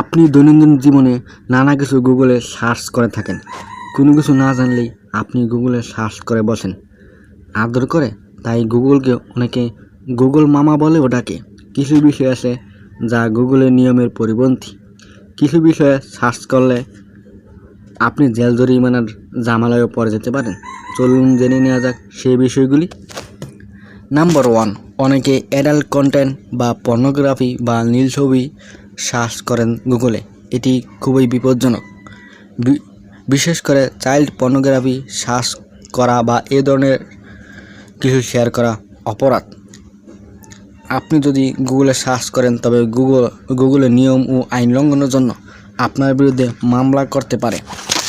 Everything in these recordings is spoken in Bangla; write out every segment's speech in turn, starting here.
আপনি দৈনন্দিন জীবনে নানা কিছু গুগলে সার্চ করে থাকেন। কোনো কিছু না জানলেই আপনি গুগলে সার্চ করে বসেন। আদর করে তাই গুগলকে অনেকে গুগল মামা বলে ওটাকে। কিছু বিষয় আছে যা গুগলের নিয়মের পরিপন্থী। কিছু বিষয়ে সার্চ করলে আপনি জেল জরিমানার জামালায়ও পড়ে যেতে পারেন। চলুন জেনে নেওয়া যাক সেই বিষয়গুলি। নাম্বার ওয়ান অনেকে অ্যাডাল্ট কন্টেন্ট বা পর্নোগ্রাফি বা নীল ছবি সার্চ করেন গুগলে। এটি খুবই বিপজ্জনক। বিশেষ করে চাইল্ড পর্নোগ্রাফি, সার্চ করা বা এ ধরনের কিছু শেয়ার করা অপরাধ। আপনি যদি গুগলে সার্চ করেন, তবে গুগল গুগলের নিয়ম ও আইন লঙ্ঘনের জন্য আপনার বিরুদ্ধে মামলা করতে পারে।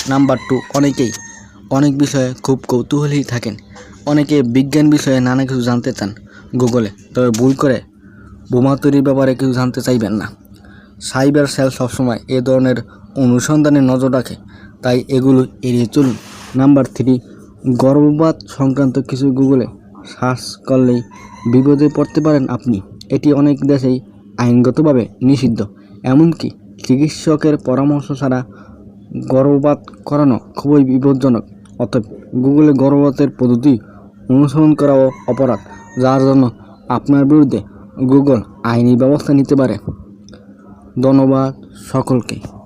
নাম্বার টু, অনেকেই, অনেক বিষয়ে খুব কৌতূহলী থাকেন। অনেকে বিজ্ঞান বিষয়ে নানা কিছু জানতে চান গুগলে, তবে ভুল করে বোমা তৈরির ব্যাপারে কিছু জানতে চাইবেন না। সাইবার সেল সবসময় এ ধরনের অনুসন্ধানে নজর রাখে, তাই এগুলো এড়িয়ে চলুন। নাম্বার থ্রি, গর্ভপাত সংক্রান্ত কিছু গুগলে সার্চ করলেই বিপদে পড়তে পারেন আপনি। এটি অনেক দেশেই আইনগতভাবে নিষিদ্ধ, এমনকি চিকিৎসকের পরামর্শ ছাড়া গর্ভপাত করানো খুবই বিপজ্জনক। অতএব গুগলে গর্ভপাতের পদ্ধতি অনুসরণ করাও অপরাধ, যার জন্য আপনার বিরুদ্ধে গুগল আইনি ব্যবস্থা নিতে পারে। ধন্যবাদ সকলকে।